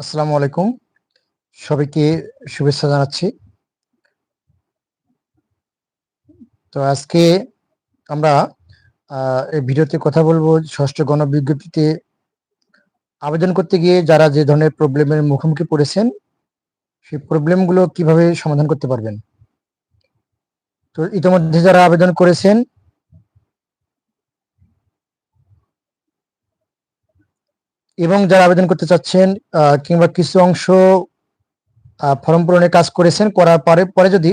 আসসালামু আলাইকুম। সবাইকে শুভেচ্ছা জানাচ্ছি। তো আজকে আমরা এই ভিডিওতে কথা বলব ষষ্ঠ গণবিজ্ঞপ্তিতে। আবেদন করতে গিয়ে যারা যে ধরনের প্রবলেমের মুখোমুখি পড়েছেন, সেই প্রবলেমগুলো কীভাবে সমাধান করতে পারবেন? তো ইতিমধ্যে যারা আবেদন করেছেন এবং যারা আবেদন করতে চাচ্ছেন কিংবা কিছু অংশ ফর্ম পূরণের কাজ করেছেন, করার পরে পরে যদি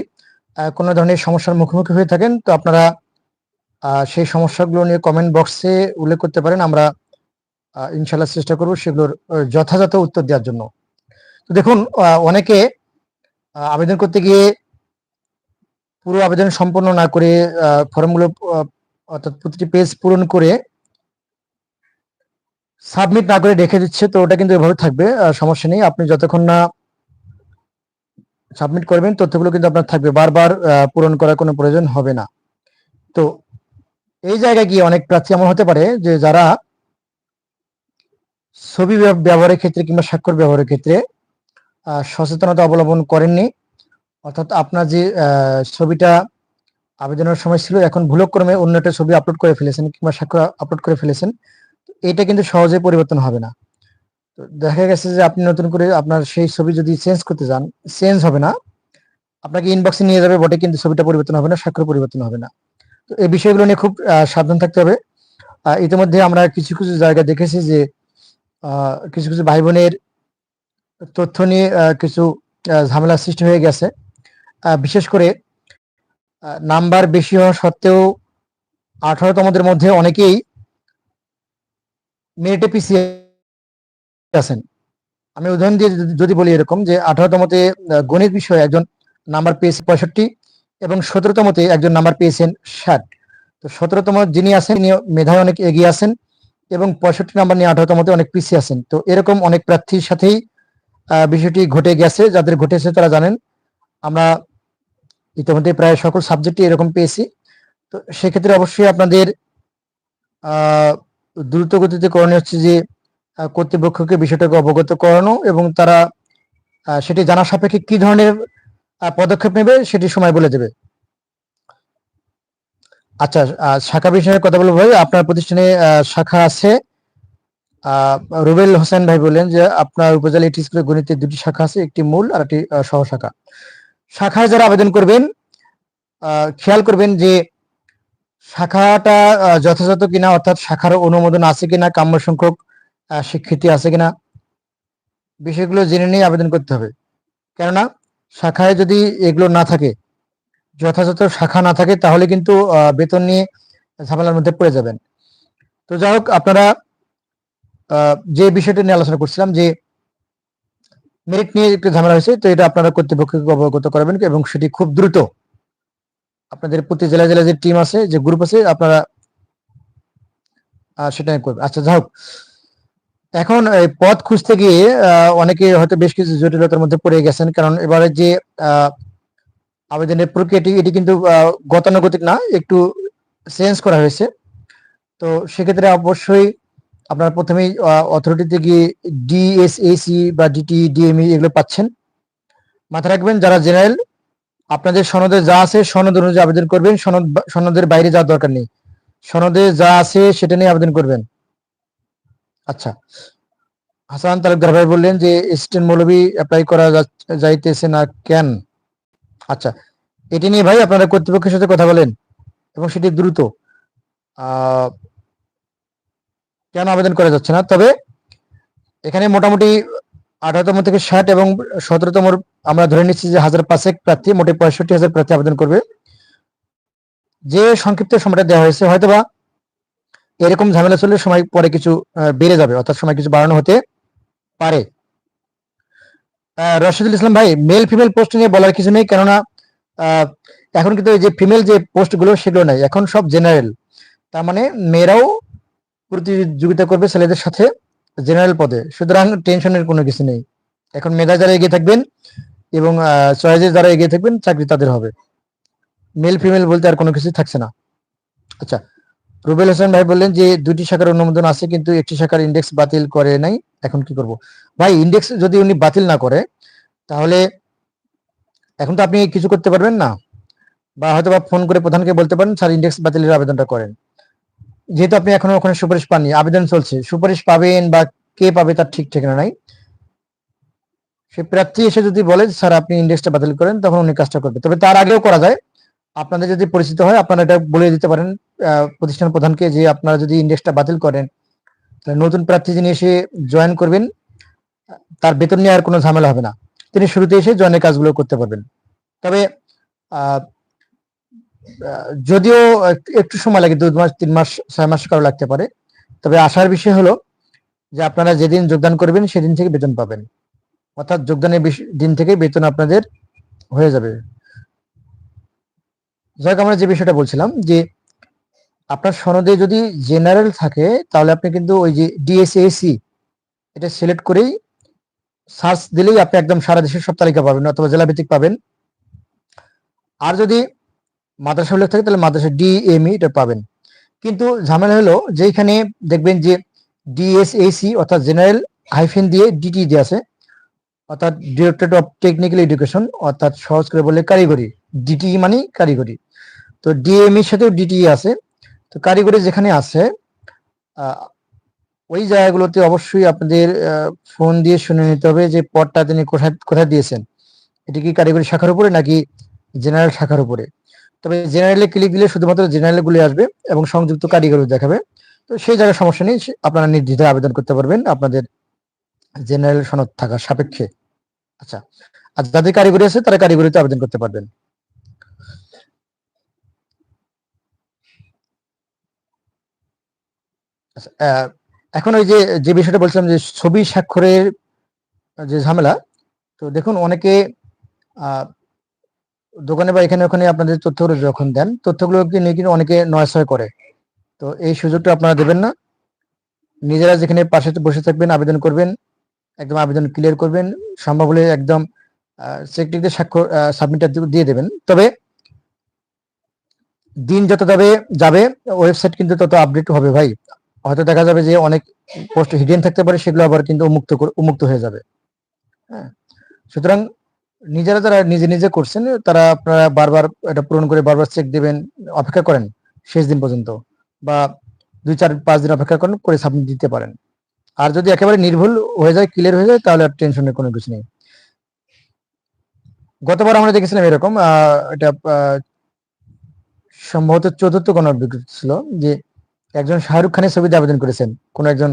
কোনো ধরনের সমস্যার মুখোমুখি হয়ে থাকেন, তো আপনারা সেই সমস্যাগুলো নিয়ে কমেন্ট বক্সে উল্লেখ করতে পারেন। আমরা ইনশাল্লাহ চেষ্টা করব সেগুলোর যথাযথ উত্তর দেওয়ার জন্য। তো দেখুন অনেকে আবেদন করতে গিয়ে পুরো আবেদন সম্পন্ন না করে ফর্মগুলো অর্থাৎ প্রতিটি পেজ পূরণ করে সাবমিট না করে রেখে দিচ্ছে, তো ওটা কিন্তু এভাবে থাকবে সমস্যা নেই। আপনি যতক্ষণ না সাবমিট করবেন, তথ্যগুলো কিন্তু আপনার থাকবে। বারবার পূরণ করার কোনো প্রয়োজন হবে না। তো এই জায়গায় গিয়ে অনেক প্রার্থী এমন হতে পারে যে যারা ছবি ব্যবহারের ক্ষেত্রে কিংবা স্বাক্ষর ব্যবহারের ক্ষেত্রে সচেতনতা অবলম্বন করেননি। অর্থাৎ আপনার যে ছবিটা আবেদনের সময় ছিল, এখন ভুলক্রমে অন্য একটা ছবি আপলোড করে ফেলেছেন কিংবা স্বাক্ষর আপলোড করে ফেলেছেন এটা কিন্তু সহজে পরিবর্তন হবে না। তো দেখা গেছে যে আপনি নতুন করে আপনার সেই ছবি যদি চেঞ্জ করতে যান চেঞ্জ হবে না। আপনাকে ইনবক্সে নিয়ে যাবে বটে, কিন্তু ছবিটা পরিবর্তন হবে না, স্বাক্ষর পরিবর্তন হবে না। তো এই বিষয়গুলো নিয়ে খুব সাবধান থাকতে হবে। ইতিমধ্যে আমরা কিছু কিছু জায়গা দেখেছি যে কিছু কিছু ভাই বোনের তথ্য নিয়ে কিছু ঝামেলা সৃষ্টি হয়ে গেছে। বিশেষ করে নাম্বার বেশি হওয়া সত্ত্বেও আঠারোতমদের মধ্যে অনেকেই মেরিটে পিছিয়ে আছেন। আমি উদাহরণ দিয়ে যদি- বলি এরকম যে আঠারোতমতে গণিত বিষয়ে একজন নাম্বার পেয়েছে পঁয়ষট্টি এবং সতেরোতমতে একজন নাম্বার পেয়েছেন ষাট। তো সতেরোতম যিনি আছেন, তিনি মেধায় অনেক এগিয়ে আছেন এবং পঁয়ষট্টি নাম্বার নিয়ে আঠারোতমতে অনেক পিছিয়ে আছেন। তো এরকম অনেক প্রার্থীর সাথেই বিষয়টি ঘটে গেছে, যাদের ঘটেছে তারা জানেন। আমরা ইতিমধ্যে প্রায় সকল সাবজেক্টে এরকম পেয়েছি। তো সেক্ষেত্রে অবশ্যই আপনাদের দ্রুত গতিতে করণীয় হচ্ছে যে কর্তৃপক্ষকে বিষয়টাকে অবগত করানো এবং তারা সেটি জানা সাপেক্ষে কি ধরনের পদক্ষেপ নেবে সেটি সময় বলে দেবে। আচ্ছা শাখা বিষয়ে কথা বলব ভাই। আপনার প্রতিষ্ঠানে শাখা আছে। রুবেল হোসেন ভাই বললেন যে, আপনার উপজেলা এটি স্কুলে গণিতের দুটি শাখা আছে, একটি মূল আর একটি সহ শাখা শাখায় যারা আবেদন করবেন খেয়াল করবেন যে শাখাটা যথাযথ কিনা, অর্থাৎ শাখার অনুমোদন আছে কিনা, কাম্য সংখ্যক স্বীকৃতি আছে কিনা, বিষয়গুলো জেনে নিয়ে আবেদন করতে হবে। কেননা, শাখায় যদি এগুলো না থাকে, যথাযথ শাখা না থাকে, তাহলে কিন্তু বেতন নিয়ে ঝামেলার মধ্যে পড়ে যাবেন। তো যাই হোক, আপনারা যে বিষয়টা নিয়ে আলোচনা করছিলাম, যে মেরিট নিয়ে একটু ঝামেলা হয়েছে, তো এটা আপনারা কর্তৃপক্ষকে অবগত করাবেন এবং সেটি খুব দ্রুত আপনাদের প্রতি জেলা জেলা যে টিম আছে যে গ্রুপ আছে আপনারা আহ, সেটা করবেন আচ্ছা যাই এখন এই পদ খুঁজতে গিয়ে অনেকে হয়তো বেশ কিছু জটিলতার মধ্যে পড়ে গেছেন। কারণ এবারে যে আবেদনের প্রক্রিয়াটি এটি কিন্তু গতানুগতিক না একটু চেঞ্জ করা হয়েছে। তো সেক্ষেত্রে অবশ্যই আপনার প্রথমেই অথরিটিতে গিয়ে ডিএসএসি বা ডিটি ডিএমই এগুলো পাচ্ছেন। মাথায় রাখবেন যারা জেনারেল আপনাদের সনদে যা আছে, সনদ অনুযায়ী আবেদন করবেন। সনদ সনদের বাইরে যাওয়ার দরকার নেই। সনদে যা আছে, সেটা নিয়ে আবেদন করবেন। আচ্ছা। হাসান তালুকদার ভাই বললেন যে এসিস্ট্যান্ট মৌলবি অ্যাপ্লাই করা যাইতেছে না কেন? আচ্ছা। এটি নিয়ে ভাই আপনারা কর্তৃপক্ষের সাথে কথা বলেন, এবং সেটি দ্রুত। কেন আবেদন করা যাচ্ছে না? তবে এখানে মোটামুটি আঠারোতম থেকে ষাট এবং সতেরোতম আমরা ধরে নিচ্ছি যে হাজার পাঁচেক প্রার্থী, মোটে পঁয়ষট্টি হাজার প্রার্থী আবেদন করবে। যে সংক্ষিপ্ত সময়টা দেওয়া হয়েছে, হয়তোবা এরকম ঝামেলা চললে সময় পরে কিছু বেড়ে যাবে, অর্থাৎ সময় কিছু বাড়ানো হতে পারে। রশিদুল ইসলাম ভাই মেল ফিমেল পোস্ট নিয়ে বলার কিছু নেই, কেননা এখন কিন্তু যে ফিমেল যে পোস্টগুলো সেগুলো নাই, এখন সব জেনারেল তার মানে মেয়েরাও প্রতিযোগিতা করবে ছেলেদের সাথে। জেনারেল পদে। সুতরাং টেনশনের কোনো কিছু নেই। এখন মেধা যারা এগিয়ে থাকবেন এবং চয়েসে যারা এগিয়ে থাকবেন, চাকরি তাদের হবে। মেল, ফিমেল বলতে আর কোনো কিছু থাকছে না। আচ্ছা রুবেল হোসেন ভাই বললেন যে দুটি শাখার অনুমোদন আছে, কিন্তু একটি শাখার ইন্ডেক্স বাতিল করে নাই। এখন কি করব? ভাই ইন্ডেক্স যদি উনি বাতিল না করে, তাহলে এখন তো আপনি কিছু করতে পারবেন না। বা হয়তো বা ফোন করে প্রধানকে বলতে পারেন, স্যার ইন্ডেক্স বাতিলের আবেদনটা করেন। যেহেতু আপনি এখনও ওখানে সুপারিশ পাননি, আবেদন চলছে। সুপারিশ পাবেন বা কে পাবে তার ঠিক ঠিকানা নাই। সে প্রার্থী এসে যদি বলে স্যার, আপনি ইন্ডেক্সটা বাতিল করেন, তখন উনি কাজটা করবে। তবে তার আগেও করা যায়। আপনাদের যদি পরিচিত হয়, আপনারা এটা বলে দিতে পারেন প্রতিষ্ঠান প্রধানকে যে আপনারা যদি ইন্ডেক্সটা বাতিল করেন, তাহলে নতুন প্রার্থী যিনি এসে জয়েন করবেন, তার বেতন নিয়ে আর কোনো ঝামেলা হবে না। তিনি শুরুতে এসে জয়েনের কাজগুলো করতে পারবেন। তবে যদিও একটু- সময় লাগে দুই মাস তিন মাস ছয় মাস কারও লাগতে পারে। তবে আসার বিষয় হলো যে আপনারা যেদিন যোগদান করবেন সেদিন থেকে বেতন পাবেন। অর্থাৎ যোগদানের দিন থেকে বেতন আপনাদের হয়ে যাবে। যাই হোক, আমরা যে বিষয়টা বলছিলাম যে আপনার সনদে যদি জেনারেল থাকে তাহলে আপনি কিন্তু ওই যে ডিএসএসি এটা সিলেক্ট করেই সার্চ দিলেই আপনি একদম সারা দেশের সব তালিকা পাবেন অথবা জেলা ভিত্তিক পাবেন। আর যদি মাদ্রাসা উল্লেখ থাকে, তাহলে মাদ্রাসা ডিএমই এটা পাবেন। কিন্তু ঝামেলা হলো যেখানে দেখবেন যে ডিএসএসি অর্থাৎ জেনারেল হাইফেন দিয়ে ডিটি দিয়ে আছে, অর্থাৎ ডিরেক্টরেট অফ টেকনিক্যাল এডুকেশন অর্থাৎ সহজ করে বলে কারিগরি। ডিটি মানে কারিগরি। তো ডিএমই এর সাথেও ডিটি আছে। তো কারিগরি যেখানে আছে ওই জায়গাগুলোতে অবশ্যই আপনাদের ফোন দিয়ে শুনে নিতে হবে যে পদটা তিনি কোথায় কোথায় দিয়েছেন। এটি কি কারিগরি শাখার উপরে নাকি জেনারেল শাখার উপরে? তবে জেনারেলে ক্লিক দিলে শুধুমাত্র জেনারেল গুলি আসবে এবং সংযুক্ত কারিগরি দেখাবে। তো সেই জায়গায় সমস্যা নেই আপনারা নির্দ্বিধায় আবেদন করতে পারবেন আপনাদের জেনারেল সনদ থাকার সাপেক্ষে। আচ্ছা আর যাদের কারিগরি আছে তারা কারিগরিতে আবেদন করতে পারবেন। আচ্ছা, এখন ওই যে যে বিষয়টা বলছিলাম যে ছবি স্বাক্ষরের যে ঝামেলা তো দেখুন অনেকে দোকানে বা এখানে ওখানে আপনাদের তথ্যগুলো যখন দেন তথ্যগুলোকে নিয়ে কিন্তু অনেকে নয়সয় করে। তো এই সুযোগটা আপনারা দেবেন না। নিজেরা যেখানে পাশে বসে থাকবেন, আবেদন করবেন, একদম আবেদন ক্লিয়ার করবেন, সম্ভব হলে একদম স্বাক্ষর সাবমিটটা দিয়ে দেবেন। তবে দিন যত যাবে যাবে ওয়েবসাইট কিন্তু তত আপডেট হবে ভাই। হয়তো দেখা যাবে যে অনেক পোস্ট হিডেন থাকতে পারে, সেগুলো আবার কিন্তু উন্মুক্ত উন্মুক্ত হয়ে যাবে। হ্যাঁ। সুতরাং নিজেরা যারা নিজে নিজে করছেন, তারা আপনারা বারবার এটা পূরণ করে বারবার চেক দিবেন, অপেক্ষা করেন শেষ দিন পর্যন্ত বা দুই, চার, পাঁচ দিন অপেক্ষা করেন করে সাবমিট দিতে পারেন। আর যদি একেবারে নির্ভুল হয়ে যায় ক্লিয়ার হয়ে যায়, তাহলে আর টেনশনের কোনো কিছু নেই। গতবার আমরা দেখেছিলাম এরকম এটা সম্ভবত চতুর্থ গণ বিজ্ঞপ্তি ছিল যে একজন শাহরুখ খানের ছবিতে আবেদন করেছেন কোন একজন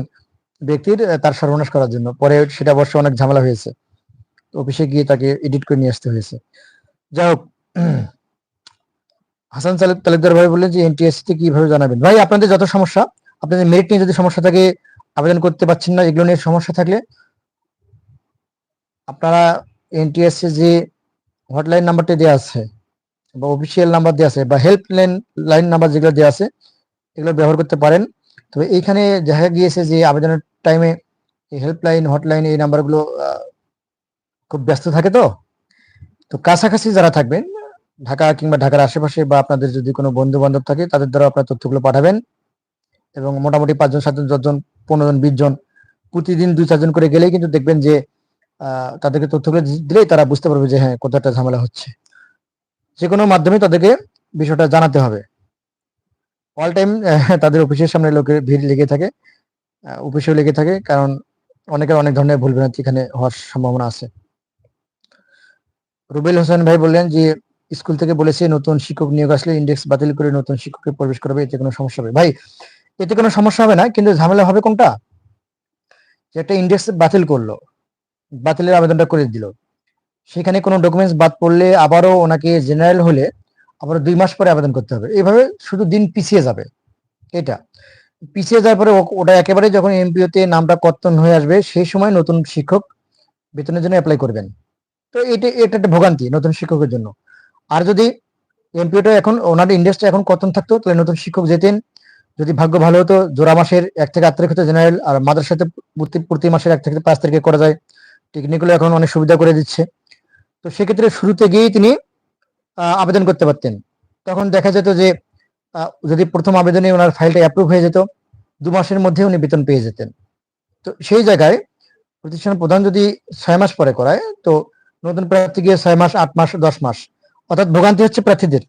ব্যক্তির তার সর্বনাশ করার জন্য। পরে সেটা অবশ্য অনেক ঝামেলা হয়েছে। অফিসে গিয়ে তাকে এডিট করে নিয়ে আসতে হয়েছে। যাই হোক হাসান তালুক তালুকদার ভাই বললেন যে এনটিএসসি তে কীভাবে জানাবেন? ভাই, আপনাদের যত সমস্যা, আপনাদের মেরিট নিয়ে যদি সমস্যা থাকে, আবেদন করতে পারছেন না, এগুলো নিয়ে সমস্যা থাকলে আপনারা এনটিএসসি যে হটলাইন নাম্বারটি দেওয়া আছে, বা অফিসিয়াল নাম্বার দেওয়া আছে, বা হেল্প লাইন নাম্বার যেগুলো দেওয়া আছে, এগুলো ব্যবহার করতে পারেন। তবে এইখানে দেখা গিয়েছে যে, আবেদনের টাইমে হেল্পলাইন হটলাইন এই নাম্বারগুলো খুব ব্যস্ত থাকে তো? তো কাছাকাছি যারা থাকবেন, ঢাকা কিংবা ঢাকার আশেপাশে বা আপনাদের যদি কোনো বন্ধু বান্ধব থাকে, তাদের দ্বারা আপনার তথ্যগুলো পাঠাবেন। এবং মোটামুটি পাঁচজন, সাতজন, দশজন পনেরো জন বিশ জন প্রতিদিন দুই, চারজন করে গেলেই কিন্তু দেখবেন যে তাদেরকে তথ্যগুলো দিলেই তারা বুঝতে পারবে যে হ্যাঁ কোথাও একটা ঝামেলা হচ্ছে। যে কোনো মাধ্যমে তাদেরকে বিষয়টা জানাতে হবে। অল টাইম তাদের অফিসের সামনে লোকের ভিড় লেগে থাকে অফিসেও লেগে থাকে, কারণ অনেকের অনেক ধরনের ভুল ভ্রান্তি এখানে হওয়ার সম্ভাবনা আছে। রুবেল হোসেন ভাই বললেন যে, স্কুল থেকে বলেছে নতুন শিক্ষক নিয়োগ আসলে ইন্ডেক্স বাতিল করে নতুন শিক্ষককে প্রবেশ করবে, এতে কোনো সমস্যা হবে। ভাই, এতে কোনো সমস্যা হবে না, কিন্তু ঝামেলা হবে কোনটা? যে একটা ইন্ডেক্স বাতিল করল, বাতিলের আবেদনটা করে দিল। সেখানে কোনো ডকুমেন্টস বাদ পড়লে আবারও ওনাকে জেনারেল হলে আবার দুই মাস পরে আবেদন করতে হবে। এইভাবে শুধু দিন পিছিয়ে যাবে, এটা। পিছিয়ে যাওয়ার পরে ওটা একেবারে যখন এমপিওতে নামটা কর্তন হয়ে আসবে, সেই সময় নতুন শিক্ষক বেতনের জন্য অ্যাপ্লাই করবেন। তো এটা এটা একটা ভোগান্তি নতুন শিক্ষকের জন্য। আর যদি এমপিওটা এখন, ওনার ইন্ডাস্ট্রি এখন কতন থাকতো, তাহলে নতুন শিক্ষক যেতেন, যদি ভাগ্য ভালো হতো, জোড়া মাসের এক থেকে আট তারিখ হতো জেনারেল আর মাদ্রাসাতে প্রতি প্রতি মাসের এক থেকে পাঁচ তারিখে করা যায়। টেকনিক্যাল এখন অনেক সুবিধা করে দিচ্ছে। তো সেক্ষেত্রে শুরুতে গিয়েই তিনি আবেদন করতে পারতেন। তখন দেখা যেত যে যদি প্রথম আবেদনে ওনার ফাইলটা অ্যাপ্রুভ হয়ে যেত, দু মাসের মধ্যে উনি বেতন পেয়ে যেতেন। তো সেই জায়গায় প্রতিষ্ঠান প্রধান যদি ছয় মাস পরে করায়, তো নতুন প্রার্থী গিয়ে ছয় মাস, আট মাস, দশ মাস। অর্থাৎ ভোগান্তি হচ্ছে প্রার্থীদের।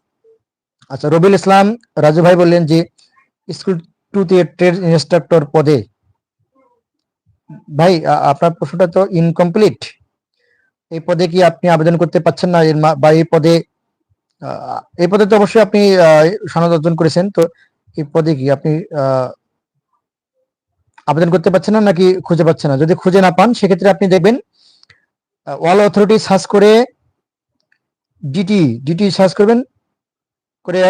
আচ্ছা রবিল ইসলাম, রাজু ভাই বললেন যে, স্কুল টুতে ট্রেড ইনস্ট্রাক্টর পদে। ভাই আপনার প্রশ্নটা তো ইনকমপ্লিট এই পদে কি আপনি আবেদন করতে পারছেন না? বা এই পদে এই পদে তো অবশ্যই আপনি সনদ অর্জন করেছেন। তো এই পদে কি আপনি আবেদন করতে পারছেন না নাকি খুঁজে পাচ্ছেন না? যদি খুঁজে না পান, সেক্ষেত্রে আপনি দেখবেন ওয়াল অথরিটি সার্চ করে ডিটি ডিটি সার্চ করবেন, করে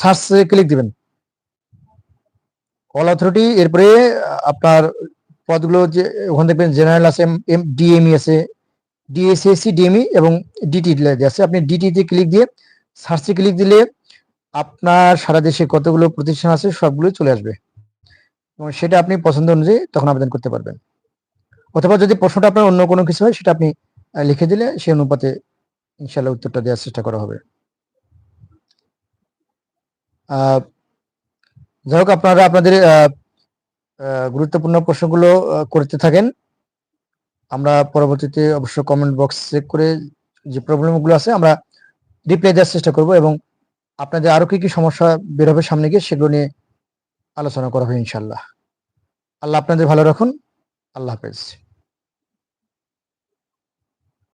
সার্চ ক্লিক দিবেন। অল অথরিটি এরপরে আপনার পদগুলো যে, ওখানে দেখবেন জেনারেল আছে এম ডিএমই আছে ডিএসএসসি ডিএমই এবং ডিটি আছে, আপনি ডিটিতে ক্লিক দিয়ে সার্চে ক্লিক দিলে আপনার সারা দেশে কতগুলো প্রতিষ্ঠান আছে সবগুলো চলে আসবে। এবং সেটা আপনি পছন্দ অনুযায়ী তখন আবেদন করতে পারবেন। অথবা যদি প্রশ্নটা আপনার অন্য কোনো কিছু হয়, সেটা আপনি লিখে দিলে সেই অনুপাতে ইনশাল্লাহ উত্তরটা দেওয়ার চেষ্টা করা হবে। যাই হোক, আপনারা আপনাদের গুরুত্বপূর্ণ প্রশ্নগুলো করতে থাকেন। আমরা পরবর্তীতে অবশ্য কমেন্ট বক্স চেক করে যে প্রবলেমগুলো আছে, আমরা রিপ্লাই দেওয়ার চেষ্টা করব এবং আপনাদের আরও কি কি সমস্যা বের হবে সামনে গিয়ে সেগুলো নিয়ে আলোচনা করা হবে ইনশাল্লাহ আল্লাহ আপনাদের ভালো রাখুন। আল্লাহ হাফেজ।